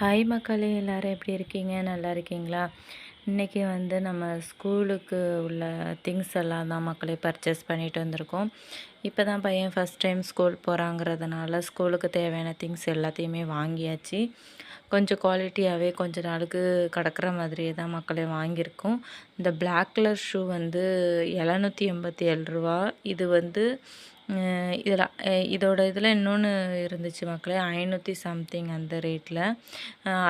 Hi மக்களே எல்லோரும் எப்படி இருக்கீங்க? நல்லா இருக்கீங்களா? இன்றைக்கி வந்து நம்ம ஸ்கூலுக்கு உள்ள திங்ஸ் எல்லாம் தான் மக்களே பர்ச்சேஸ் பண்ணிட்டு வந்திருக்கோம். இப்போ தான் பையன் ஃபஸ்ட் டைம் ஸ்கூல் போகிறாங்கிறதுனால ஸ்கூலுக்கு தேவையான திங்ஸ் எல்லாத்தையுமே வாங்கியாச்சு. கொஞ்சம் குவாலிட்டியாகவே கொஞ்ச நாளுக்கு கிடக்கிற மாதிரியே தான் மக்களே வாங்கியிருக்கோம். இந்த பிளாக் கலர் ஷூ வந்து எழுநூற்றி எண்பத்தி ஏழு ரூபா. இது வந்து இதில் இதோட இதில் இன்னொன்று இருந்துச்சு மக்களே ஐநூற்றி சம்திங் அந்த ரேட்டில்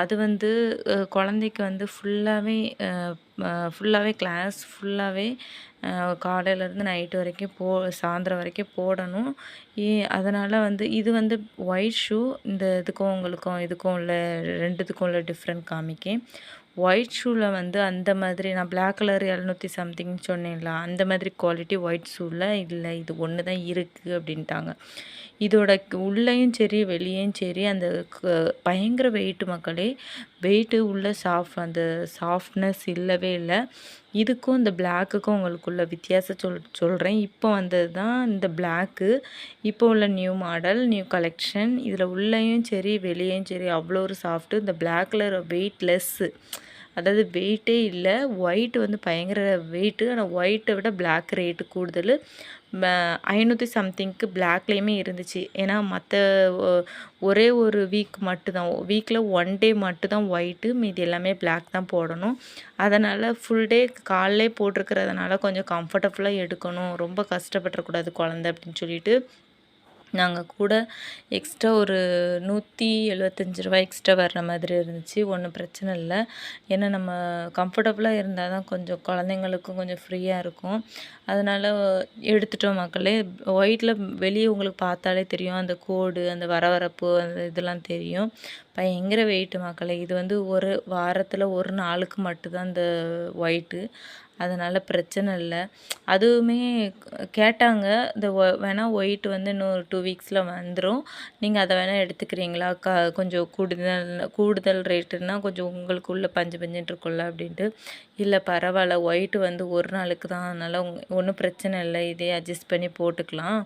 அது வந்து குழந்தைக்கு வந்து ஃபுல்லாகவே ஃபுல்லாகவே கிளாஸ் ஃபுல்லாகவே காலையிலேருந்து நைட்டு வரைக்கும் போ சாயந்தரம் வரைக்கும் போடணும். ஏ அதனால் வந்து இது வந்து ஒயிட் ஷூ இந்த இதுக்கும் உங்களுக்கும் இதுக்கும் உள்ள ரெண்டுத்துக்கும் உள்ள டிஃப்ரெண்ட் காமிக்கேன். ஒயிட் ஷூவில் வந்து அந்த மாதிரி நான் பிளாக் கலர் எழுநூற்றி சம்திங் சொன்னேன்ல அந்த மாதிரி குவாலிட்டி ஒயிட் ஷூவில் இல்லை இது ஒன்று தான் இருக்குது அப்படின்ட்டாங்க. இதோட உள்ளேயும் சரி வெளியேயும் சரி அந்த பயங்கர வெயிட்டு மக்களே வெயிட்டு உள்ள சாஃப்ட் அந்த சாஃப்ட்னஸ் இல்லவே இல்லை. இதுக்கும் இந்த பிளாக்குக்கும் உங்களுக்குள்ள வித்தியாசம் சொல் சொல்கிறேன் இப்போ வந்தது தான் இந்த பிளாக்கு இப்போ உள்ள நியூ மாடல் நியூ கலெக்ஷன் இதில் உள்ளேயும் சரி வெளியேயும் சரி அவ்வளோ ஒரு சாஃப்ட்டு இந்த பிளாக் கலர் வெயிட் லெஸ்ஸு அதாவது வெயிட்டே இல்லை. ஒயிட் வந்து பயங்கர வெயிட்டு ஆனால் ஒயிட்டை விட பிளாக் ரேட்டு கூடுதல். ஐநூற்றி சம்திங்க்கு பிளாக்லேயுமே இருந்துச்சு. ஏன்னா மற்ற ஒரே ஒரு வீக் மட்டும்தான். வீக்கில் ஒன் டே மட்டும்தான் ஒயிட்டு மீதி எல்லாமே பிளாக் தான் போடணும். அதனால் ஃபுல் டே காலைலே போட்டிருக்கிறதுனால கொஞ்சம் கம்ஃபர்டபுளாக எடுக்கணும். ரொம்ப கஷ்டப்பட்டுறக்கூடாது குழந்த அப்படின்னு சொல்லிட்டு. நாங்கள் கூட எக்ஸ்ட்ரா ஒரு நூற்றி எழுபத்தஞ்சி ரூபா எக்ஸ்ட்ரா வர்ற மாதிரி இருந்துச்சு. ஒன்றும் பிரச்சனை இல்லை. ஏன்னா நம்ம கம்ஃபர்டபுளாக இருந்தால் தான் கொஞ்சம் குழந்தைங்களுக்கும் கொஞ்சம் ஃப்ரீயாக இருக்கும். அதனால் எடுத்துட்டோம் மக்களே. ஒயிட்டில் வெளியே உங்களுக்கு பார்த்தாலே தெரியும். அந்த கோடு அந்த வரவரப்பு அந்த இதெல்லாம் தெரியும். பயங்கர வெயிட்டு மக்களே. இது வந்து ஒரு வாரத்தில் ஒரு நாளுக்கு மட்டும்தான் இந்த ஒயிட்டு அதனால் பிரச்சனை இல்லை. அதுவுமே கேட்டாங்க இந்த ஒ வேணால் ஒயிட் வந்து இன்னும் டூ வீக்ஸில் வந்துடும் நீங்கள் அதை வேணால் எடுத்துக்கிறீங்களா? க கொஞ்சம் கூடுதல் கூடுதல் ரேட்டுன்னா கொஞ்சம் உங்களுக்குள்ளே பஞ்சு பஞ்சுன்னு இருக்கும்ல அப்படின்ட்டு. இல்லை பரவாயில்ல. ஒயிட்டு வந்து ஒரு நாளுக்கு தான். அதனால் ஒன்றும் பிரச்சனை இல்லை. இதே அட்ஜஸ்ட் பண்ணி போட்டுக்கலாம்.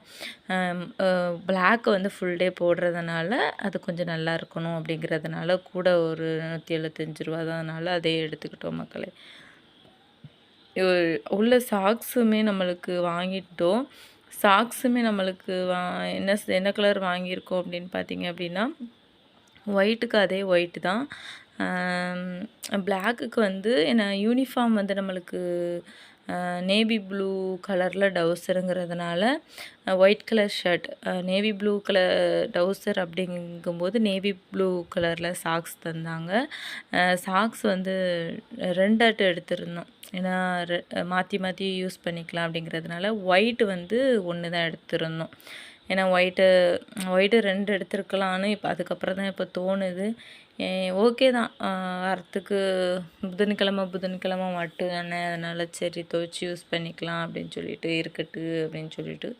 பிளாக் வந்து ஃபுல் டே போடுறதுனால அது கொஞ்சம் நல்லா இருக்கணும் அப்படிங்கிறதுனால கூட ஒரு நூற்றி எழுபத்தஞ்சி ரூபா தான் அதனால் அதே எடுத்துக்கிட்டோம் மக்களே. உள்ள சாக்ஸுமே நம்மளுக்கு வாங்கிட்டோம். சாக்ஸுமே நம்மளுக்கு வா என்ன என்ன கலர் வாங்கியிருக்கோம் அப்படின்னு பார்த்தீங்க அப்படின்னா ஒயிட்டுக்கு அதே ஒயிட்டு தான். பிளாக்குக்கு வந்து என்ன யூனிஃபார்ம் வந்து நம்மளுக்கு நேவி ப்ளூ கலரில் டவுசருங்கிறதுனால white colour shirt navy blue colour trouser அப்படிங்கும்போது நேவி ப்ளூ கலரில் சாக்ஸ் தந்தாங்க. சாக்ஸ் வந்து ரெண்டாட்டு எடுத்திருந்தோம். ஏன்னா மாற்றி மாற்றி யூஸ் பண்ணிக்கலாம் அப்படிங்கிறதுனால ஒயிட் வந்து ஒன்று தான் எடுத்திருந்தோம். ஏன்னா ஒயிட்டு ஒயிட்டு ரெண்டு எடுத்துருக்கலான்னு இப்போ அதுக்கப்புறம் தான் இப்போ தோணுது. ஓகே தான். வரத்துக்கு புதன்கிழமை புதன்கிழமை மட்டும் தானே. அதனால் சரி துவைச்சி யூஸ் பண்ணிக்கலாம் அப்படின்னு சொல்லிட்டு இருக்கட்டு அப்படின்னு சொல்லிட்டு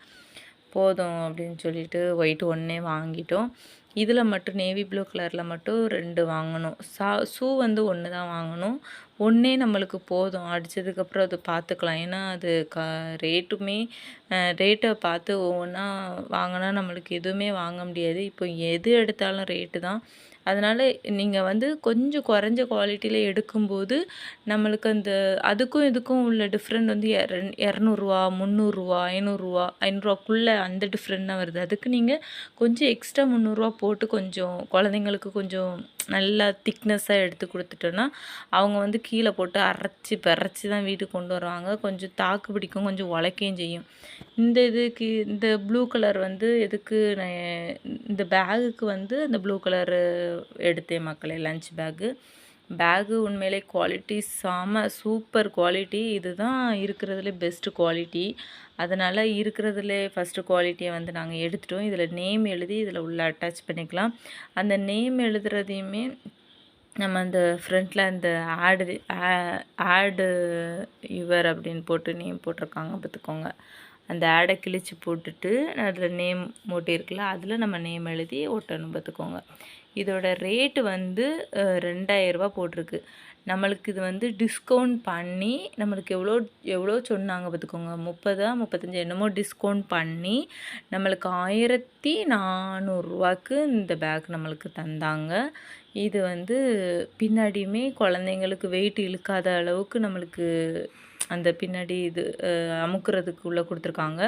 போதும் அப்படின்னு சொல்லிட்டு ஒயிட் ஒன்றே வாங்கிட்டோம். இதில் மட்டும் நேவி ப்ளூ கலரில் மட்டும் ரெண்டு வாங்கணும். சா ஷூ வந்து ஒன்று தான் வாங்கணும். ஒன்றே நம்மளுக்கு போதும். அடித்ததுக்கப்புறம் அது பார்த்துக்கலாம் ஏன்னா அது க ரேட்டுமே ரேட்டை பார்த்து ஒவ்வொன்றா வாங்கினா நம்மளுக்கு எதுவுமே வாங்க முடியாது. இப்போ எது எடுத்தாலும் ரேட்டு தான். அதனால் நீங்கள் வந்து கொஞ்சம் குறைஞ்ச குவாலிட்டியில் எடுக்கும்போது நம்மளுக்கு அந்த அதுக்கும் இதுக்கும் உள்ள டிஃப்ரெண்ட் வந்து இரநூறுவா முந்நூறுரூவா ஐநூறுரூவா ஐநூறுரூவாக்குள்ளே அந்த டிஃப்ரெண்ட் தான் வருது. அதுக்கு நீங்கள் கொஞ்சம் எக்ஸ்ட்ரா முந்நூறுரூவா போட்டு கொஞ்சம் குழந்தைங்களுக்கு கொஞ்சம் நல்லா திக்னஸ்ஸாக எடுத்து கொடுத்துட்டோன்னா அவங்க வந்து கீழே போட்டு அரைச்சி பறச்சி தான் வீட்டுக்கு கொண்டு வருவாங்க. கொஞ்சம் தாக்கு பிடிக்கும் கொஞ்சம் உழைக்கையும் செய்யும். இந்த இதுக்கு இந்த ப்ளூ கலர் வந்து எதுக்கு நான் இந்த பேகுக்கு வந்து அந்த ப்ளூ கலரு எடுத்தேன் மக்களே லஞ்ச் பேக்கு பேகு உண்மையிலே குவாலிட்டி செம சூப்பர் குவாலிட்டி. இதுதான் இருக்கிறதுல பெஸ்ட்டு குவாலிட்டி. அதனால் இருக்கிறதுலே ஃபஸ்ட்டு குவாலிட்டியை வந்து நாங்கள் எடுத்துட்டோம். இதில் நேம் எழுதி இதில் உள்ளே அட்டாச் பண்ணிக்கலாம். அந்த நேம் எழுதுறதையுமே நம்ம அந்த ஃப்ரண்ட்டில் அந்த ஆடு ஆடு யுவர் அப்படின்னு போட்டு நேம் போட்டிருக்காங்க பார்த்துக்கோங்க. அந்த ஆடை கிழிச்சு போட்டுட்டு அதில் நேம் ஒட்டியிருக்குல்ல அதில் நம்ம நேம் எழுதி ஒட்டணும் பார்த்துக்கோங்க. இதோட ரேட்டு வந்து ரெண்டாயிரரூபா போட்டிருக்கு. நம்மளுக்கு இது வந்து டிஸ்கவுண்ட் பண்ணி நம்மளுக்கு எவ்வளோ எவ்வளோ சொன்னாங்க பார்த்துக்கோங்க. முப்பதா முப்பத்தஞ்சு என்னமோ டிஸ்கவுண்ட் பண்ணி நம்மளுக்கு ஆயிரத்தி நானூறுரூவாக்கு இந்த பேக் நம்மளுக்கு தந்தாங்க. இது வந்து பின்னாடியுமே குழந்தைங்களுக்கு வெயிட் இழுக்காத அளவுக்கு நம்மளுக்கு அந்த பின்னாடி இது அமுக்கிறதுக்குள்ளே கொடுத்துருக்காங்க.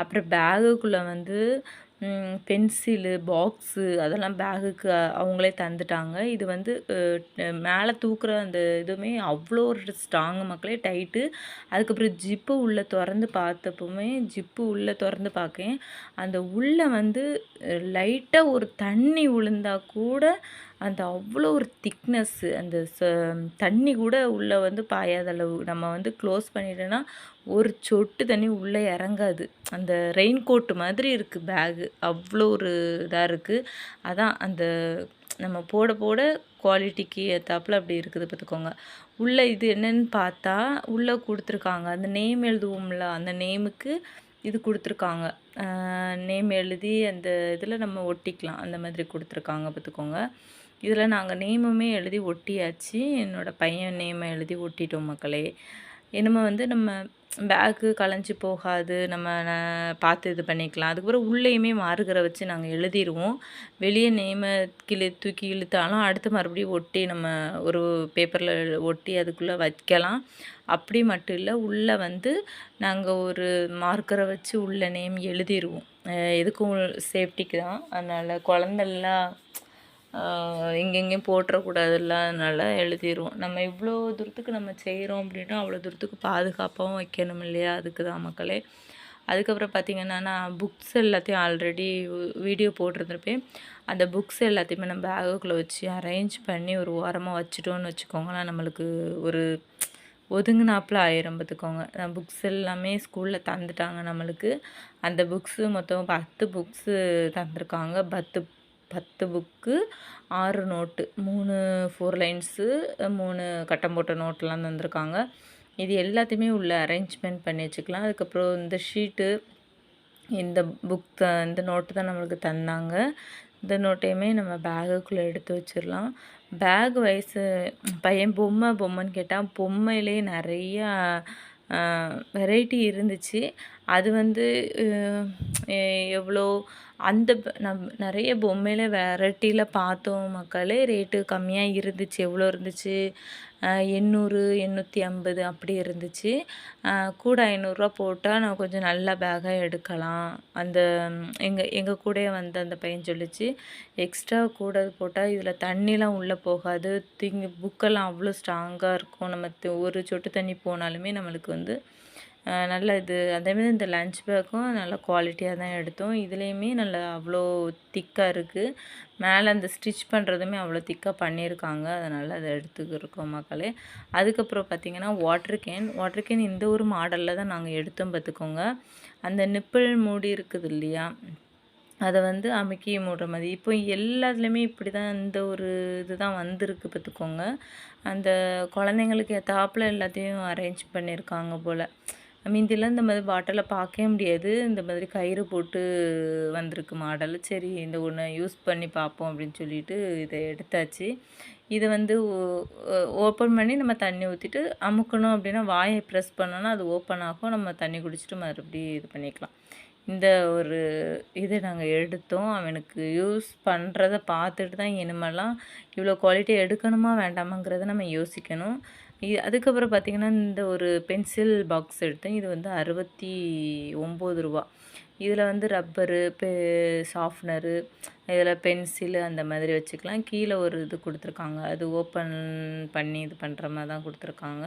அப்புறம் பேகுக்குள்ளே வந்து பென்சிலு பாக்ஸு அதெல்லாம் பேகுக்கு அவங்களே தந்துட்டாங்க. இது வந்து மேலே தூக்குற அந்த இதுவுமே அவ்வளோ ஒரு ஸ்ட்ராங்கு மக்களே டைட்டு. அதுக்கப்புறம் ஜிப்பு உள்ளே திறந்து பார்த்தப்பவுமே ஜிப்பு உள்ளே திறந்து பார்க்கேன். அந்த உள்ளே வந்து லைட்டாக ஒரு தண்ணி விழுந்தா கூட அந்த அவ்வளோ ஒரு திக்னஸ்ஸு அந்த ச தண்ணி கூட உள்ளே வந்து பாயாத அளவு. நம்ம வந்து க்ளோஸ் பண்ணிட்டோன்னா ஒரு சொட்டு தண்ணி உள்ளே இறங்காது. அந்த ரெயின் கோட்டு மாதிரி இருக்குது பேகு அவ்வளோ ஒரு இதாக இருக்குது அதான் அந்த நம்ம போட போட குவாலிட்டிக்கு ஏற்றாப்புல அப்படி இருக்குது பார்த்துக்கோங்க உள்ளே இது என்னென்னு பார்த்தா உள்ளே கொடுத்துருக்காங்க. அந்த நேம் எழுதுவோம்ல அந்த நேமுக்கு இது கொடுத்துருக்காங்க. நேம் எழுதி அந்த இதில் நம்ம ஒட்டிக்கலாம். அந்த மாதிரி கொடுத்துருக்காங்க பார்த்துக்கோங்க இதில் நாங்கள் நேமுமே எழுதி ஒட்டியாச்சு. என்னோடய பையன் நேமை எழுதி ஒட்டிட்டோம் மக்களே. என்னமோ வந்து நம்ம பேக்கு களைஞ்சி போகாது நம்ம பார்த்து இது பண்ணிக்கலாம். அதுக்கப்புறம் உள்ளேயுமே மாறுகிற வச்சு நாங்கள் எழுதிடுவோம் வெளியே நேமை கிளி தூக்கி இழுத்தாலும் அடுத்து மறுபடியும் ஒட்டி நம்ம ஒரு பேப்பரில் ஒட்டி அதுக்குள்ளே வைக்கலாம். அப்படி மட்டும் இல்லை உள்ளே வந்து நாங்கள் ஒரு மார்க்கரை வச்சு உள்ள நேம் எழுதிடுவோம் எதுக்கும் சேஃப்டிக்கு தான். அதனால் குழந்தெல்லாம் எங்கெங்கேயும் போட்டுறக்கூடாதுல்ல அதனால் எழுதிடுவோம் நம்ம இவ்வளோ தூரத்துக்கு நம்ம செய்கிறோம் அப்படின்னா அவ்வளோ தூரத்துக்கு பாதுகாப்பாகவும் வைக்கணும் இல்லையா? அதுக்கு தான் மக்களே. அதுக்கப்புறம் பார்த்திங்கன்னா நான் புக்ஸ் எல்லாத்தையும் ஆல்ரெடி வீடியோ போட்டிருந்துருப்பேன். அந்த புக்ஸ் எல்லாத்தையுமே நம்ம பேகுக்குள்ளே வச்சு அரேஞ்ச் பண்ணி ஒரு ஓரமாக வச்சுட்டோன்னு வச்சுக்கோங்களேன். நம்மளுக்கு ஒரு ஒதுங்கினாப்பில் ஆயிரம் பார்த்துக்கோங்க. புக்ஸ் எல்லாமே ஸ்கூலில் தந்துட்டாங்க நம்மளுக்கு. அந்த புக்ஸு மொத்தம் பத்து புக்ஸு தந்திருக்காங்க. பத்து பத்து புக்கு ஆறு நோட்டு. மூணு ஃபோர் லைன்ஸு மூணு கட்டம் போட்ட நோட்டெலாம் தந்திருக்காங்க. இது எல்லாத்தையுமே உள்ளே அரேஞ்ச்மெண்ட் பண்ணி வச்சுக்கலாம். அதுக்கப்புறம் இந்த ஷீட்டு இந்த புக் த இந்த நோட்டு தான் நம்மளுக்கு தந்தாங்க. இந்த நோட்டையுமே நம்ம பேகுக்குள்ளே எடுத்து வச்சிடலாம். பேக் வயசு பையன் பொம்மை பொம்மைன்னு கேட்டால் பொம்மையிலே நிறையா வெரைட்டி இருந்துச்சு. அது வந்து எவ்வளோ அந்த நம் நிறைய பொம்மையில் வெரைட்டியில் பார்த்தோம் மக்களே. ரேட்டு கம்மியாக இருந்துச்சு. எவ்வளோ இருந்துச்சு? எண்ணூறு எண்ணூற்றி ஐம்பது அப்படி இருந்துச்சு. கூட ஐநூறுரூவா போட்டால் நான் கொஞ்சம் நல்ல பேக்காக எடுக்கலாம். அந்த எங்கள் எங்கள் கூட வந்த அந்த பையன் சொல்லிச்சு எக்ஸ்ட்ரா கூட போட்டால் இதில் தண்ணிலாம் உள்ளே போகாது. திங்க புக்கெல்லாம் அவ்வளோ ஸ்ட்ராங்காக இருக்கும். நம்ம ஒரு சொட்டு தண்ணி போனாலுமே நம்மளுக்கு வந்து நல்ல இது. அதேமாதிரி இந்த லஞ்ச் பேக்கும் நல்ல குவாலிட்டியாக தான் எடுத்தோம். இதுலேயுமே நல்லா அவ்வளோ திக்காக இருக்குது மேலே அந்த ஸ்டிச் பண்ணுறதுமே அவ்வளோ திக்காக பண்ணியிருக்காங்க அதனால் அதை எடுத்துக்கிருக்கோம் மக்களே. அதுக்கப்புறம் பார்த்திங்கன்னா வாட்ரு கேன் வாட்ரு கேன் இந்த ஒரு மாடலில் தான் நாங்கள் எடுத்தோம் பார்த்துக்கோங்க அந்த நிப்பிள் மூடி இருக்குது இல்லையா? அதை வந்து அமுக்கி மூடுற மாதிரி. இப்போ எல்லாத்துலேயுமே இப்படி தான் இந்த ஒரு இது தான் வந்திருக்கு பார்த்துக்கோங்க அந்த குழந்தைங்களுக்கு ஏற்றாப்புல எல்லாத்தையும் அரேஞ்ச் பண்ணியிருக்காங்க போல். மீந்திலாம் இந்த மாதிரி பாட்டிலை பார்க்கவே முடியாது. இந்த மாதிரி கயிறு போட்டு வந்திருக்கு மாடல். சரி இந்த ஒன்று யூஸ் பண்ணி பார்ப்போம் அப்படின்னு சொல்லிட்டு இதை எடுத்தாச்சு. இதை வந்து ஓப்பன் பண்ணி நம்ம தண்ணி ஊற்றிட்டு அமுக்கணும் அப்படின்னா வாயை ப்ரெஸ் பண்ணோன்னா அது ஓப்பன் ஆகும். நம்ம தண்ணி குடிச்சிட்டு மறுபடியும் இது பண்ணிக்கலாம். இந்த ஒரு இதை நாங்கள் எடுத்தோம். அவனுக்கு யூஸ் பண்ணுறத பார்த்துட்டு தான் இனிமேலாம் இவ்வளோ குவாலிட்டி எடுக்கணுமா வேண்டாமாங்கிறத நம்ம யோசிக்கணும். இது அதுக்கப்புறம் பார்த்திங்கன்னா இந்த ஒரு பென்சில் பாக்ஸ் எடுத்தேன். இது வந்து அறுபத்தி ஒம்பது ரூபா. இதில் வந்து ரப்பரு பெ சாஃப்னரு இதில் பென்சிலு அந்த மாதிரி வச்சுக்கலாம். கீழே ஒரு இது கொடுத்துருக்காங்க. அது ஓப்பன் பண்ணி இது பண்ணுற மாதிரி தான் கொடுத்துருக்காங்க.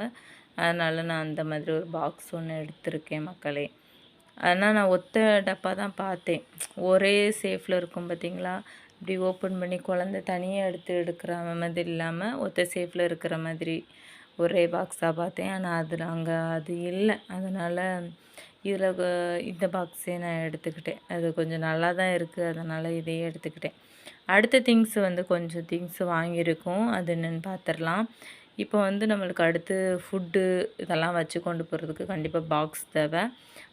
அதனால் நான் அந்த மாதிரி ஒரு பாக்ஸ் ஒன்று எடுத்திருக்கேன் மக்களே. ஆனால் நான் ஒத்த டப்பா தான் பார்த்தேன். ஒரே சேஃபில் இருக்கும் பார்த்தீங்களா இப்படி ஓப்பன் பண்ணி குழந்த தனியாக எடுத்து எடுக்கிற மாதிரி இல்லாமல் ஒத்த சேஃபில் இருக்கிற மாதிரி ஒரே பாக்ஸாக பார்த்தேன். ஆனால் அதில் அங்கே அது இல்லை. அதனால் இதில் இந்த பாக்ஸே நான் எடுத்துக்கிட்டேன். அது கொஞ்சம் நல்லா தான் இருக்குது அதனால் இதையே எடுத்துக்கிட்டேன். அடுத்த திங்ஸ் வந்து கொஞ்சம் திங்ஸ் வாங்கியிருக்கோம். அது என்னென்னு பார்த்துடலாம் இப்போ வந்து நம்மளுக்கு அடுத்து ஃபுட்டு இதெல்லாம் வச்சு கொண்டு போகிறதுக்கு கண்டிப்பாக பாக்ஸ் தேவை.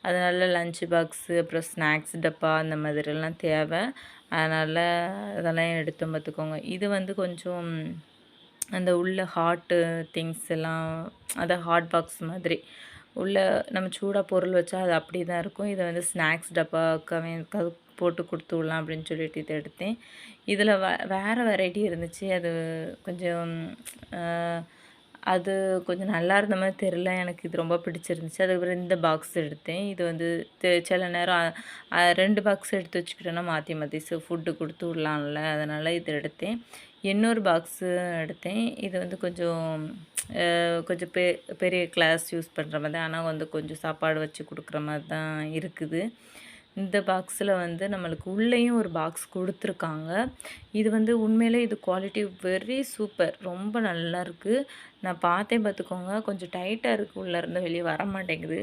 அதனால் லஞ்ச் பாக்ஸு அப்புறம் ஸ்நாக்ஸ் டப்பா அந்த மாதிரிலாம் தேவை. அதனால் அதெல்லாம் எடுத்து பார்த்துக்கோங்க இது வந்து கொஞ்சம் அந்த உள்ள ஹாட்டு திங்ஸ் எல்லாம் அதை ஹாட் பாக்ஸ் மாதிரி. உள்ள நம்ம சூடாக பொருள் வச்சா அது அப்படி தான் இருக்கும். இதை வந்து ஸ்நாக்ஸ் டப்பாக்காவே போட்டு கொடுத்து விடலாம் அப்படின்னு சொல்லிட்டு இதை எடுத்தேன். இதில் வ வேறு வெரைட்டி இருந்துச்சு. அது கொஞ்சம் அது கொஞ்சம் நல்லா இருந்த மாதிரி தெரில எனக்கு இது ரொம்ப பிடிச்சிருந்துச்சு. அதுக்கப்புறம் இந்த பாக்ஸ் எடுத்தேன். இது வந்து சில நேரம் ரெண்டு பாக்ஸ் எடுத்து வச்சுக்கிட்டோன்னா மாற்றி மாற்றி ஸோ ஃபுட்டு கொடுத்து விடலாம்ல. அதனால் இது எடுத்தேன். இன்னொரு பாக்ஸு எடுத்தேன். இது வந்து கொஞ்சம் கொஞ்சம் பெ பெரிய கிளாஸ் யூஸ் பண்ணுற மாதிரி ஆனால் வந்து கொஞ்சம் சாப்பாடு வச்சு கொடுக்குற மாதிரி தான் இருக்குது. இந்த பாக்ஸில் வந்து நம்மளுக்கு உள்ளேயும் ஒரு பாக்ஸ் கொடுத்துருக்காங்க. இது வந்து உண்மையிலே இது குவாலிட்டி வெரி சூப்பர் ரொம்ப நல்லா இருக்குது நான் பார்த்தேன் பார்த்துக்கோங்க. கொஞ்சம் டைட்டாக இருக்குது உள்ளேருந்து வெளியே வர மாட்டேங்குது.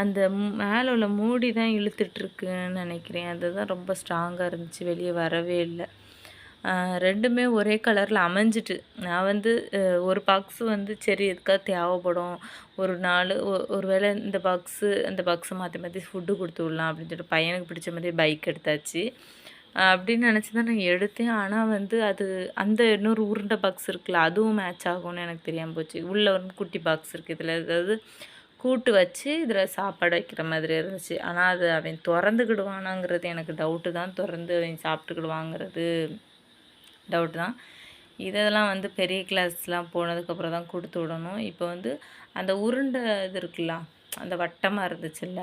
அந்த மேலே உள்ள மூடி தான் இழுத்துட்ருக்குன்னு நினைக்கிறேன். அதுதான் ரொம்ப ஸ்ட்ராங்காக இருந்துச்சு. வெளியே வரவே இல்லை. ரெண்டுமே ஒரே கலரில் அமைஞ்சிட்டு. நான் வந்து ஒரு பாக்ஸு வந்து சரி எதுக்காக தேவைப்படும். ஒரு நாள் ஒரு வேளை இந்த பாக்ஸு அந்த பாக்ஸை மாற்றி மாற்றி ஃபுட்டு கொடுத்து விடலாம் அப்படின்னு சொல்லிட்டு பையனுக்கு பிடிச்ச மாதிரி பைக் எடுத்தாச்சு. அப்படின்னு நினச்சி தான் நான் எடுத்தேன். ஆனால் வந்து அது அந்த இன்னொரு உருண்டை பாக்ஸ் இருக்குல்ல அதுவும் மேட்ச் ஆகும்னு எனக்கு தெரியாமல் போச்சு. உள்ளே வந்து குட்டி பாக்ஸ் இருக்குது இதில் அதாவது கூட்டு வச்சு இதில் சாப்பாடு வைக்கிற மாதிரி இருந்துச்சு. ஆனால் அது அவன் திறந்துக்கிடுவானாங்கிறது எனக்கு டவுட்டு தான். திறந்து அவன் சாப்பிட்டுக்கிடுவாங்கிறது டவுட்டு தான். இதெல்லாம் வந்து பெரிய கிளாஸ்லாம் போனதுக்கப்புறம் தான் கொடுத்து விடணும். இப்போ வந்து அந்த உருண்டை இது இருக்குல்ல அந்த வட்டமாக இருந்துச்சுல்ல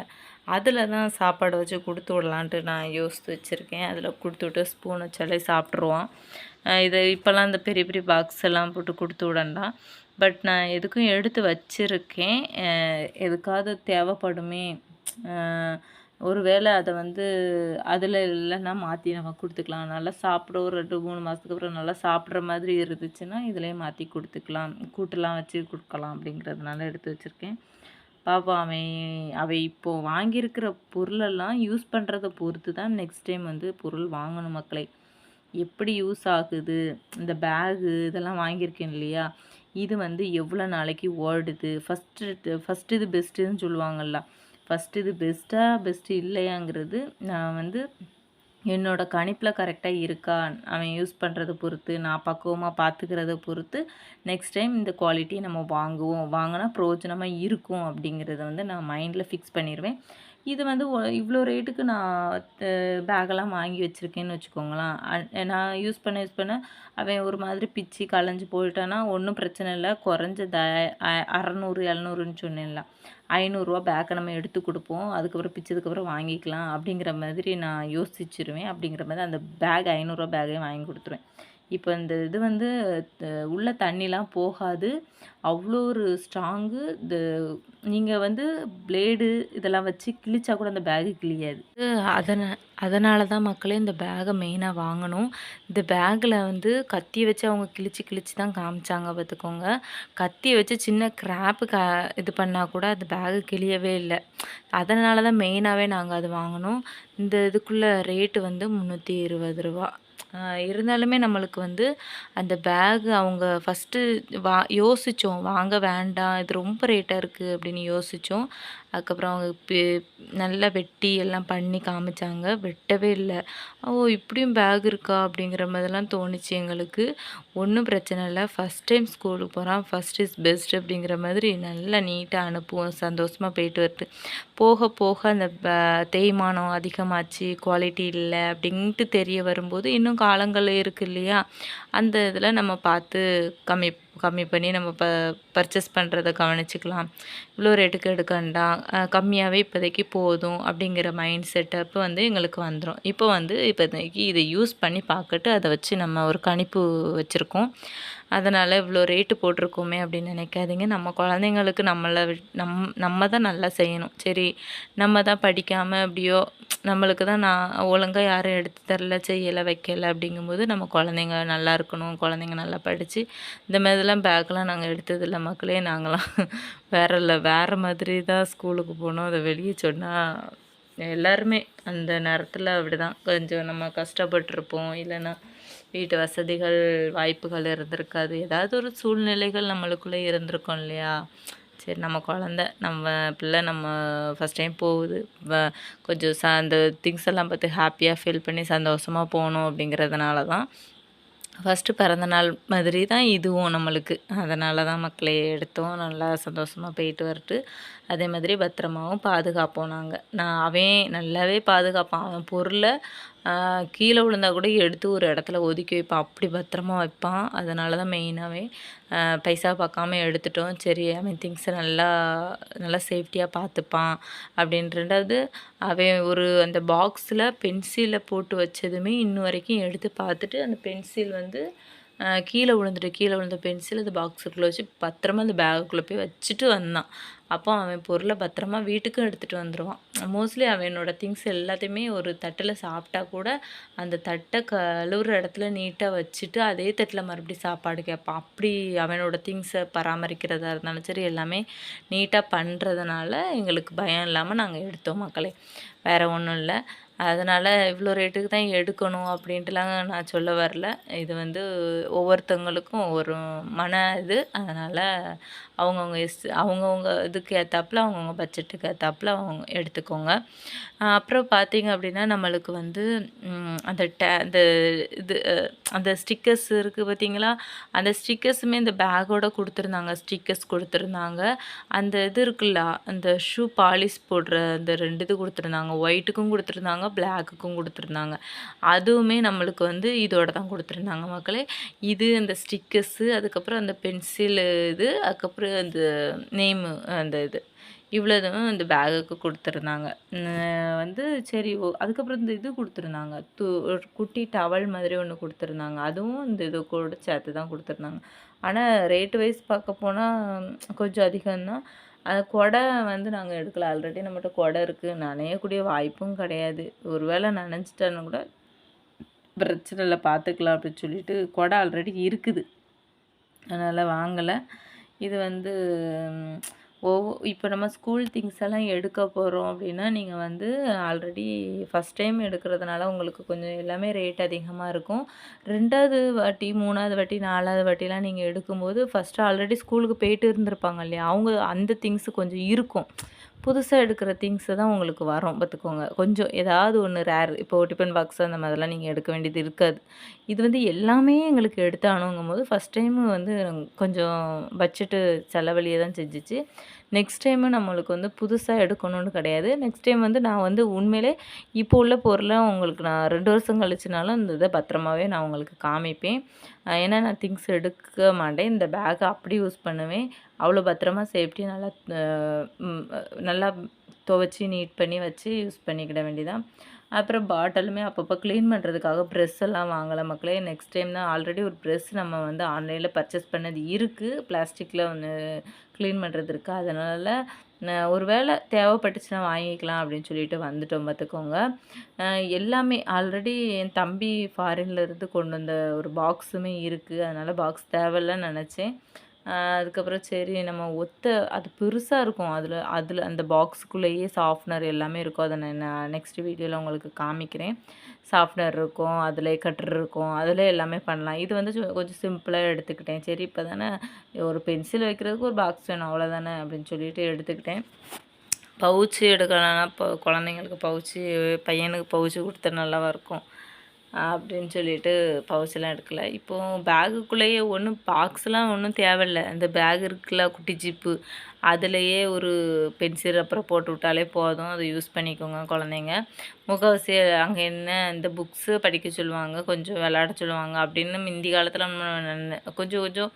அதில் தான் சாப்பாடு வச்சு கொடுத்து விடலான்ட்டு நான் யோசித்து வச்சுருக்கேன். அதில் கொடுத்து விட்டு ஸ்பூன் வச்சாலே சாப்பிட்ருவான் இதை இப்போல்லாம் இந்த பெரிய பெரிய பாக்ஸ் எல்லாம் போட்டு கொடுத்து விடண்டா. பட் நான் எதுக்கும் எடுத்து வச்சுருக்கேன். எதுக்காவது தேவைப்படுமே ஒரு ஒருவேளை அதை வந்து அதில் இல்லைன்னா மாற்றி நம்ம கொடுத்துக்கலாம். நல்லா சாப்பிட ஒரு ரெண்டு மூணு மாதத்துக்கு அப்புறம் நல்லா சாப்பிட்ற மாதிரி இருந்துச்சுன்னா இதுலேயே மாற்றி கொடுத்துக்கலாம். கூட்டெலாம் வச்சு கொடுக்கலாம் அப்படிங்கிறதுனால எடுத்து வச்சுருக்கேன். பாப்பா அவன் அவை இப்போது வாங்கியிருக்கிற பொருளெல்லாம் யூஸ் பண்ணுறத பொறுத்து தான் நெக்ஸ்ட் டைம் வந்து பொருள் வாங்கணும் மக்களை. எப்படி யூஸ் ஆகுது? இந்த பேகு இதெல்லாம் வாங்கியிருக்கேன் இல்லையா? இது வந்து எவ்வளோ நாளைக்கு ஓடுது? ஃபஸ்ட்டு ஃபஸ்ட்டு இது பெஸ்ட்டுன்னு சொல்லுவாங்கல்ல. ஃபஸ்ட்டு இது பெஸ்ட்டாக பெஸ்ட்டு இல்லையாங்கிறது நான் வந்து என்னோடய கணிப்பில் கரெக்டாக இருக்கா? அவன் யூஸ் பண்ணுறத பொறுத்து நான் பக்குவமாக பார்த்துக்கிறத பொறுத்து நெக்ஸ்ட் டைம் இந்த குவாலிட்டி நம்ம வாங்குவோம். வாங்கினா பிரயோஜனமாக இருக்கும் அப்படிங்கிறத வந்து நான் மைண்டில் ஃபிக்ஸ் பண்ணிடுவேன் இது வந்து இவ்வளோ ரேட்டுக்கு நான் பேக்கெல்லாம் வாங்கி வச்சுருக்கேன்னு வச்சுக்கோங்களேன். நான் யூஸ் பண்ண யூஸ் பண்ண அவன் ஒரு மாதிரி பிச்சு களைஞ்சு போயிட்டான்னா ஒன்றும் பிரச்சனை இல்லை. குறைஞ்சது த அறநூறு எழுநூறுன்னு சொன்னேன்ல ஐநூறுரூவா பேக்கை நம்ம எடுத்து கொடுப்போம். அதுக்கப்புறம் பிச்சதுக்கப்புறம் வாங்கிக்கலாம் அப்படிங்கிற மாதிரி நான் யோசிச்சிருவேன். அப்படிங்கிற மாதிரி அந்த பேக் ஐநூறுரூவா பேக்கையும் வாங்கி கொடுத்துருவேன். இப்போ இந்த இது வந்து உள்ளே உள்ள தண்ணிலாம் போகாது. அவ்வளோ ஒரு ஸ்ட்ராங்கு இந்த நீங்கள் வந்து பிளேடு இதெல்லாம் வச்சு கிழிச்சா கூட அந்த பேகு கிழியாது. அதனை அதனால தான் மக்களே இந்த பேகை மெயினாக வாங்கணும். இந்த பேக்கில் வந்து கத்தி வச்சு அவங்க கிழிச்சு கிழிச்சு தான் காமிச்சாங்க பார்த்துக்கோங்க கத்தியை வச்சு சின்ன கிராப்பு க இது பண்ணால் கூட அந்த பேகு கிழியவே இல்லை. அதனால தான் மெயினாகவே நாங்கள் அது வாங்கினோம் இந்த இதுக்குள்ளே ரேட்டு வந்து முந்நூற்றி இருபது ரூபா. இருந்தாலுமே நம்மளுக்கு வந்து அந்த பேக் அவங்க ஃபஸ்ட்டு வா யோசித்தோம் வாங்க வேண்டாம். இது ரொம்ப ரேட்டாக இருக்குது அப்படின்னு யோசித்தோம் அதுக்கப்புறம் அவங்க நல்லா வெட்டி எல்லாம் பண்ணி காமிச்சாங்க. வெட்டவே இல்லை. ஓ இப்படியும் பேக் இருக்கா? அப்படிங்கிற மாதிரிலாம் தோணுச்சு எங்களுக்கு. ஒன்றும் பிரச்சனை இல்லை. ஃபஸ்ட் டைம் ஸ்கூலுக்கு போகிறான் ஃபஸ்ட் இஸ் பெஸ்ட் அப்படிங்கிற மாதிரி நல்லா நீட்டாக அனுப்புவோம். சந்தோஷமாக போயிட்டு வருது. போக போக அந்த தேய்மானம் அதிகமாச்சு. குவாலிட்டி இல்லை அப்படின்ட்டு தெரிய வரும்போது இன்னும் காலங்கள் இருக்குது இல்லையா? அந்த இதில் நம்ம பார்த்து கம்மி கம்மி பண்ணி நம்ம ப பர்ச்சேஸ் பண்ணுறத கவனிச்சிக்கலாம். இவ்வளோ ரேட்டுக்கு எடுக்கண்டாம் கம்மியாகவே இப்போதைக்கு போதும் அப்படிங்கிற மைண்ட் செட்டப் வந்து எங்களுக்கு வந்துடும் இப்போ வந்து இப்போதைக்கு இதை யூஸ் பண்ணி பார்க்கட்டு அதை வச்சு நம்ம ஒரு கணிப்பு வச்சுருக்கோம். அதனால் இவ்வளோ ரேட்டு போட்டிருக்கோமே அப்படின்னு நினைக்காதீங்க. நம்ம குழந்தைங்களுக்கு நம்மளை விட்- நம் நம்ம தான் நல்லா செய்யணும். சரி நம்ம தான் படிக்காமல் அப்படியோ நம்மளுக்கு தான் நான் ஒழுங்காக யாரும் எடுத்து தரல செய்யலை வைக்கலை அப்படிங்கும்போது நம்ம குழந்தைங்க நல்லா இருக்கணும் குழந்தைங்க நல்லா படித்து இந்த மாதிரிலாம் பேக்கெலாம் நாங்கள் எடுத்ததில்ல மக்களே. நாங்களாம் வேற இல்லை வேறு மாதிரி தான் ஸ்கூலுக்கு போனோம். அதை வெளியே சொன்னால் எல்லாருமே அந்த நேரத்தில் அப்படி தான் கொஞ்சம் நம்ம கஷ்டப்பட்டிருப்போம். இல்லைன்னா வீட்டு வசதிகள் வாய்ப்புகள் இருந்திருக்காது. ஏதாவது ஒரு சூழ்நிலைகள் நம்மளுக்குள்ளே இருந்திருக்கும் இல்லையா? சரி நம்ம குழந்த நம்ம பிள்ளை நம்ம ஃபஸ்ட் டைம் போகுது. வ- கொஞ்சம் ச அந்த திங்ஸ் எல்லாம் பார்த்து ஹாப்பியாக ஃபீல் பண்ணி சந்தோஷமாக போகணும் அப்படிங்கிறதுனால தான் ஃபஸ்ட்டு பிறந்த நாள் மாதிரி தான் இதுவும் நம்மளுக்கு. அதனால தான் மக்களை எடுத்தோம். நல்லா சந்தோஷமாக போயிட்டு வரட்டு. அதே மாதிரி பத்திரமாவும் பாதுகாப்போம் நாங்கள் நான் அவன் நல்லாவே பாதுகாப்பான். அவன் பொருளை கீழே விழுந்தா கூட எடுத்து ஒரு இடத்துல ஒதுக்கி வைப்பான். அப்படி பத்திரமா வைப்பான். அதனால தான் மெயினாகவே பைசா பார்க்காம எடுத்துட்டோம். சரி அவன் திங்ஸை நல்லா நல்லா சேஃப்டியாக பார்த்துப்பான். அப்படின்றது அவன் ஒரு அந்த பாக்ஸில் பென்சிலை போட்டு வச்சதுமே இன்ன வரைக்கும் எடுத்து பார்த்துட்டு அந்த பென்சில் வந்து கீழே விழுந்துட்டு கீழே விழுந்த பென்சில் அந்த பாக்ஸுக்குள்ளே வச்சு பத்திரமா அந்த பேகுக்குள்ளே போய் வச்சுட்டு வந்தான். அப்போ அவன் பொருளை பத்திரமா வீட்டுக்கும் எடுத்துகிட்டு வந்துடுவான் மோஸ்ட்லி அவனோட திங்ஸ் எல்லாத்தையுமே ஒரு தட்டில் சாப்பிட்டா கூட அந்த தட்டை கழுவுற இடத்துல நீட்டாக வச்சுட்டு அதே தட்டில் மறுபடியும் சாப்பாடு கேட்பான். அப்படி அவனோட திங்ஸை பராமரிக்கிறதா இருந்தாலும் சரி எல்லாமே நீட்டாக பண்ணுறதுனால எங்களுக்கு பயம் இல்லாமல் நாங்கள் எடுத்தோம் மக்களே. வேறு ஒன்றும் இல்லை. அதனால் இவ்வளோ ரேட்டுக்கு தான் எடுக்கணும் அப்படின்ட்டுலாம் நான் சொல்ல வரல. இது வந்து ஒவ்வொருத்தவங்களுக்கும் ஒவ்வொரு மன இது. அதனால் அவங்கவுங்க இஸ் அவங்கவுங்க இதுக்கு ஏற்றாப்புல அவங்கவுங்க பட்ஜெட்டுக்கு ஏற்றாப்புல அவங்க எடுத்துக்கோங்க. அப்புறம் பார்த்தீங்க அப்படின்னா நம்மளுக்கு வந்து அந்த டே அந்த இது அந்த ஸ்டிக்கர்ஸ் இருக்குது பார்த்தீங்களா அந்த ஸ்டிக்கர்ஸுமே இந்த பேக்கோட கொடுத்துருந்தாங்க ஸ்டிக்கர்ஸ் கொடுத்துருந்தாங்க. அந்த இது இருக்குல்ல அந்த ஷூ பாலிஷ் போடுற அந்த ரெண்டு இது கொடுத்துருந்தாங்க. ஒயிட்டுக்கும் கொடுத்துருந்தாங்க பிளாக்குக்கும் கொடுத்துருந்தாங்க. அதுவுமே நம்மளுக்கு வந்து இதோட தான் கொடுத்துருந்தாங்க மக்களே. இது அந்த ஸ்டிக்கர்ஸு அதுக்கப்புறம் அந்த பென்சில் இது அதுக்கப்புறம் அந்த நேமு அந்த இது. இவ்வளோ இதுவும் இந்த பேகுக்கு கொடுத்துருந்தாங்க. வந்து சரி ஓ அதுக்கப்புறம் இந்த இது கொடுத்துருந்தாங்க. து ஒரு குட்டி டவல் மாதிரி ஒன்று கொடுத்துருந்தாங்க. அதுவும் இந்த இது கூட சேர்த்து தான் கொடுத்துருந்தாங்க. ஆனால் ரேட்டு வைஸ் பார்க்க போனால் கொஞ்சம் அதிகம்தான். அது கொடை வந்து நாங்கள் எடுக்கல. ஆல்ரெடி நம்மகிட்ட கொடை இருக்குது நனையக்கூடிய வாய்ப்பும் கிடையாது. ஒருவேளை நனைஞ்சிட்டான்னு கூட பிரச்சனை இல்லை பார்த்துக்கலாம் அப்படின்னு சொல்லிட்டு கொடை ஆல்ரெடி இருக்குது. அதனால் வாங்கலை. இது வந்து ஒவ்வொ இப்போ நம்ம ஸ்கூல் திங்ஸ் எல்லாம் எடுக்க போகிறோம் அப்படின்னா நீங்கள் வந்து ஆல்ரெடி ஃபஸ்ட் டைம் எடுக்கிறதுனால உங்களுக்கு கொஞ்சம் எல்லாமே ரேட் அதிகமாக இருக்கும். ரெண்டாவது வாட்டி மூணாவது வாட்டி நாலாவது வாட்டிலாம் நீங்கள் எடுக்கும்போது ஃபஸ்ட்டு ஆல்ரெடி ஸ்கூலுக்கு போயிட்டு இருந்திருப்பாங்க இல்லையா? அவங்க அந்த திங்ஸு கொஞ்சம் இருக்கும். புதுசாக எடுக்கிற திங்ஸு தான் உங்களுக்கு வரும். பார்த்துக்கோங்க. கொஞ்சம் ஏதாவது ஒன்று ரேர் இப்போ டிஃபன் பாக்ஸ் அந்த மாதிரிலாம் நீங்கள் எடுக்க வேண்டியது இருக்காது. இது வந்து எல்லாமே எங்களுக்கு எடுத்தானுங்கும் போது ஃபஸ்ட் டைமு வந்து கொஞ்சம் பட்ஜெட்டு செலவழியே தான் செஞ்சிச்சு. நெக்ஸ்ட் டைமு நம்மளுக்கு வந்து புதுசாக எடுக்கணும்னு கிடையாது. நெக்ஸ்ட் டைம் வந்து நான் வந்து உண்மையிலே இப்போ உள்ள பொருளை உங்களுக்கு நான் ரெண்டு வருஷம் கழிச்சுனாலும் இந்த இதை பத்திரமாவே நான் உங்களுக்கு காமிப்பேன். ஏன்னா நான் திங்ஸ் எடுக்க மாட்டேன். இந்த பேக்கை அப்படி யூஸ் பண்ணுவேன். அவ்வளோ பத்திரமா சேஃப்டியாக நல்லா நல்லா துவச்சி நீட் பண்ணி வச்சு யூஸ் பண்ணிக்கிட வேண்டியதான் அப்புறம் பாட்டிலுமே அப்பப்போ க்ளீன் பண்ணுறதுக்காக ப்ரெஸ் எல்லாம் வாங்கலை மக்களே. நெக்ஸ்ட் டைம் தான் ஆல்ரெடி ஒரு ப்ரெஸ் நம்ம வந்து ஆன்லைனில் பர்ச்சேஸ் பண்ணது இருக்குது பிளாஸ்டிக்கில் ஒன்று க்ளீன் பண்ணுறது இருக்குது அதனால் ஒரு வேளை தேவைப்பட்டுச்சுன்னா வாங்கிக்கலாம் அப்படின்னு சொல்லிட்டு வந்துட்டோம் பார்த்துக்கோங்க. எல்லாமே ஆல்ரெடி என் தம்பி ஃபாரின்லேருந்து கொண்டு வந்த ஒரு பாக்ஸுமே இருக்குது அதனால் பாக்ஸ் தேவையில்லன்னு நினச்சேன். அதுக்கப்புறம் சரி நம்ம ஒத்த அது பெருசாக இருக்கும். அதில் அதில் அந்த பாக்ஸுக்குள்ளேயே சாஃப்ட்னர் எல்லாமே இருக்கும். அதை நான் நெக்ஸ்ட் வீடியோவில் உங்களுக்கு காமிக்கிறேன். சாஃப்ட்னர் இருக்கும் அதில் கட்டர் இருக்கும் அதில் எல்லாமே பண்ணலாம். இது வந்து கொஞ்சம் சிம்பிளாக எடுத்துக்கிட்டேன். சரி இப்போ தானே ஒரு பென்சில் வைக்கிறதுக்கு ஒரு பாக்ஸ் வேணும். அவ்வளோதானே அப்படின்னு சொல்லிட்டு எடுத்துக்கிட்டேன். பவுச்சு எடுக்கலாம்னா இப்போ குழந்தைங்களுக்கு பவுச்சு பையனுக்கு பவுச்சு கொடுத்தா நல்லாவா இருக்கும். அப்படின்னு சொல்லிட்டு பவுச்செல்லாம் எடுக்கலை. இப்போது பேகுக்குள்ளேயே ஒன்றும் பாக்ஸ்லாம் ஒன்றும் தேவையில்ல. அந்த பேக் இருக்குல்ல குட்டி ஜிப்பு அதுலேயே ஒரு பென்சில் அப்புறம் போட்டு விட்டாலே போதும். அதை யூஸ் பண்ணிக்கோங்க குழந்தைங்க. முகவசி அங்கே என்ன இந்த புக்ஸு படிக்க சொல்லுவாங்க கொஞ்சம் விளையாட சொல்லுவாங்க அப்படின்னு முந்தி காலத்தில் நம்ம கொஞ்சம் கொஞ்சம்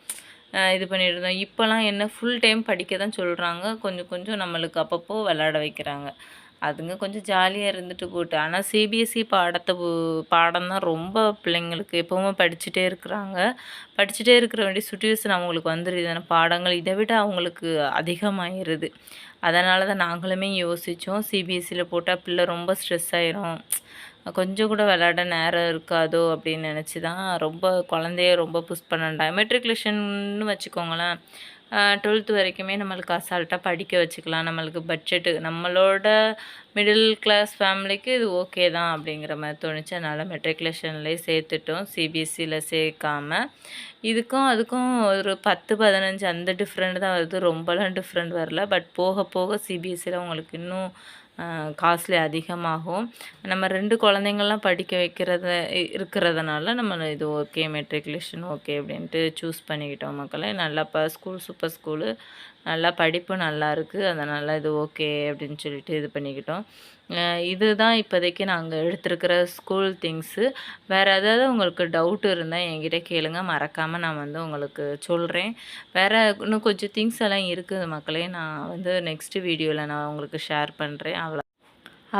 இது பண்ணிட்டு இருந்தோம். இப்போலாம் என்ன ஃபுல் டைம் படிக்க தான் சொல்கிறாங்க கொஞ்சம் கொஞ்சம் நம்மளுக்கு அப்பப்போ விளையாட வைக்கிறாங்க. அதுங்க கொஞ்சம் ஜாலியாக இருந்துட்டு போட்டு. ஆனால் சிபிஎஸ்சி பாடத்தை பாடம் தான் ரொம்ப பிள்ளைங்களுக்கு எப்போவுமே படிச்சுட்டே இருக்கிறாங்க. படிச்சுட்டே இருக்கிற வேண்டிய சுச்சுவேஷன் அவங்களுக்கு வந்துடுது பாடங்கள் இதை விட அவங்களுக்கு அதிகமாகிடுது அதனால தான் நாங்களுமே யோசித்தோம் சிபிஎஸ்சியில் போட்டால் பிள்ளை ரொம்ப ஸ்ட்ரெஸ் ஆயிரும். கொஞ்சம் கூட விளையாட நேரம் இருக்காதோ அப்படின்னு நினச்சி தான் ரொம்ப குழந்தைய ரொம்ப புஷ் பண்ண மெட்ரிகுலேஷன்னு வச்சுக்கோங்களேன். டுவெல்த்து வரைக்குமே நம்மளுக்கு அசால்ட்டாக படிக்க வச்சுக்கலாம். நம்மளுக்கு பட்ஜெட்டு நம்மளோட மிடில் கிளாஸ் ஃபேமிலிக்கு இது ஓகே தான் அப்படிங்கிற மாதிரி தோணுச்சு. அதனால் மெட்ரிகுலேஷன்லேயே சேர்த்துட்டோம். சிபிஎஸ்சியில் சேர்க்காம. இதுக்கும் அதுக்கும் ஒரு பத்து பதினஞ்சு அந்த டிஃப்ரெண்ட் தான் வருது. ரொம்பலாம் டிஃப்ரெண்ட் வரல. பட் போக போக சிபிஎஸ்சியில் உங்களுக்கு இன்னும் காஸ்ட்லி அதிகமாகும். நம்ம ரெண்டு குழந்தைங்கள்லாம் படிக்க வைக்கிறத இருக்கிறதுனால நம்ம இது ஓகே மெட்ரிகுலேஷன் ஓகே அப்படின்ட்டு சூஸ் பண்ணிக்கிட்டோம் மக்களே. நல்லா இப்போ ஸ்கூல் சூப்பர் ஸ்கூலு நல்லா படிப்பு நல்லா இருக்குது அதனால் இது ஓகே அப்படின்னு சொல்லிட்டு இது பண்ணிக்கிட்டோம். இதுதான் இப்போதைக்கு நாங்கள் எடுத்திருக்கிற ஸ்கூல் திங்ஸு வேறு ஏதாவது உங்களுக்கு டவுட் இருந்தால் என்கிட்ட கேளுங்க. மறக்காமல் நான் வந்து உங்களுக்கு சொல்கிறேன் வேறு இன்னும் கொஞ்சம் திங்ஸ் எல்லாம் இருக்குது மக்களே. நான் வந்து நெக்ஸ்ட்டு வீடியோவில் நான் உங்களுக்கு ஷேர் பண்ணுறேன் அவ்வளோ.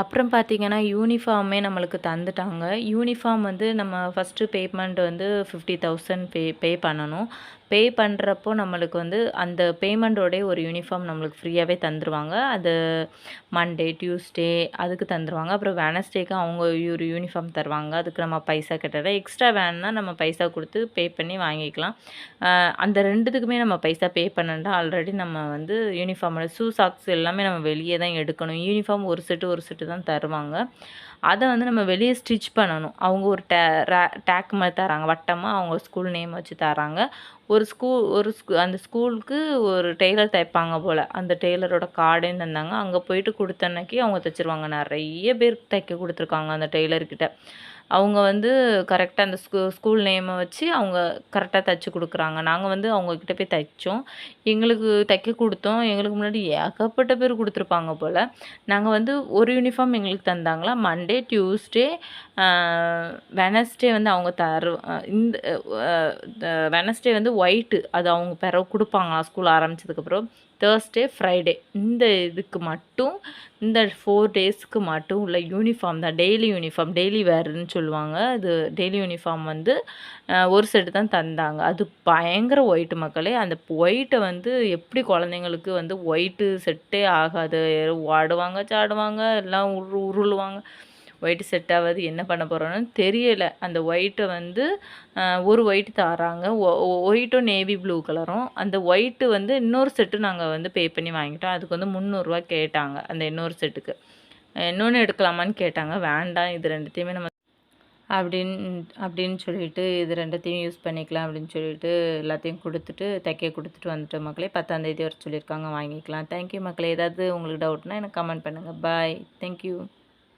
அப்புறம் பார்த்திங்கன்னா யூனிஃபார்மே நம்மளுக்கு தந்துட்டாங்க. யூனிஃபார்ம் வந்து நம்ம ஃபஸ்ட்டு பேமெண்ட் வந்து ஃபிஃப்டி தௌசண்ட் பே பே பண்ணணும். பே பண்ணுறப்போ நம்மளுக்கு வந்து அந்த பேமெண்ட்டோடய ஒரு யூனிஃபார்ம் நம்மளுக்கு ஃப்ரீயாகவே தந்துடுவாங்க அது மண்டே டியூஸ்டே அதுக்கு தந்துடுவாங்க அப்புறம் வெனஸ்டேக்கு அவங்க ஒரு யூனிஃபார்ம் தருவாங்க. அதுக்கு நம்ம பைசா கட்டுறது. எக்ஸ்ட்ரா வேணுன்னா நம்ம பைசா கொடுத்து பே பண்ணி வாங்கிக்கலாம். அந்த ரெண்டுத்துக்குமே நம்ம பைசா பே பண்ணண்டா ஆல்ரெடி நம்ம வந்து யூனிஃபார்மோட ஷூ சாக்ஸ் எல்லாமே நம்ம வெளியே தான் எடுக்கணும். யூனிஃபார்ம் ஒரு செட்டு ஒரு செட்டு தான் தருவாங்க. அதை வந்து நம்ம வெளியே ஸ்டிச் பண்ணணும். அவங்க ஒரு டே டேக் மாதிரி தராங்க. வட்டமாக அவங்க ஸ்கூல் நேம் வச்சு தராங்க. ஒரு ஸ்கூல் ஒரு ஸ்கூ அந்த ஸ்கூலுக்கு ஒரு டெய்லர் தைப்பாங்க போல். அந்த டெய்லரோட கார்டுன்னு தந்தாங்க. அங்கே போயிட்டு கொடுத்தன்னைக்கு அவங்க தைச்சிருவாங்க. நிறைய பேர் தைக்க கொடுத்துருக்காங்க அந்த டெய்லர்கிட்ட அவங்க வந்து கரெக்டாக அந்த ஸ்கூ ஸ்கூல் நேமை வச்சு அவங்க கரெக்டாக தைச்சி கொடுக்குறாங்க. நாங்கள் வந்து அவங்கக்கிட்ட போய் தைச்சோம். எங்களுக்கு தைக்க கொடுத்தோம். எங்களுக்கு முன்னாடி ஏகப்பட்ட பேர் கொடுத்துருப்பாங்க போல். நாங்கள் வந்து ஒரு யூனிஃபார்ம் எங்களுக்கு தந்தாங்களா? மண்டே டியூஸ்டே வெனஸ்டே வந்து அவங்க தரு இந்த வெனஸ்டே வந்து ஒயிட்டு அது அவங்க பிறகு கொடுப்பாங்களா? ஸ்கூல் ஆரம்பித்ததுக்கப்புறம் தேர்ஸ்டே ஃப்ரைடே இந்த இதுக்கு மட்டும் இந்த ஃபோர் டேஸ்க்கு மட்டும் உள்ள யூனிஃபார்ம் தான். டெய்லி யூனிஃபார்ம் டெய்லி வேர்னு சொல்லுவாங்க. அது டெய்லி யூனிஃபார்ம் வந்து ஒரு செட்டு தான் தந்தாங்க. அது பயங்கர ஒயிட்டு மக்களே. அந்த ஒயிட்டை வந்து எப்படி குழந்தைங்களுக்கு வந்து ஒயிட்டு செட்டே ஆகாது. ஆடுவாங்க சாடுவாங்க எல்லாம் உரு உருளுவாங்க. ஒயிட் செட் ஆகாது என்ன பண்ண போகிறோன்னு தெரியலை. அந்த ஒயிட்டை வந்து ஒரு ஒயிட் தாராங்க. ஒயிட்டும் நேவி ப்ளூ கலரும் அந்த ஒயிட்டு வந்து இன்னொரு செட்டு நாங்கள் வந்து பே பண்ணி வாங்கிட்டோம். அதுக்கு வந்து முந்நூறுரூவா கேட்டாங்க அந்த இன்னொரு செட்டுக்கு இன்னொன்று எடுக்கலாமான்னு கேட்டாங்க. வேண்டாம் இது ரெண்டுத்தையுமே நம்ம அப்படின்னு அப்படின்னு சொல்லிட்டு இது ரெண்டுத்தையும் யூஸ் பண்ணிக்கலாம் அப்படின்னு சொல்லிட்டு எல்லாத்தையும் கொடுத்துட்டு தைக்க கொடுத்துட்டு வந்துட்டு மக்களே. பத்தாந்தேதி வர சொல்லியிருக்காங்க. வாங்கிக்கலாம். தேங்க்யூ மக்களே. ஏதாவது உங்களுக்கு டவுட்னா எனக்கு கமெண்ட் பண்ணுங்கள் பாய் தேங்க்யூ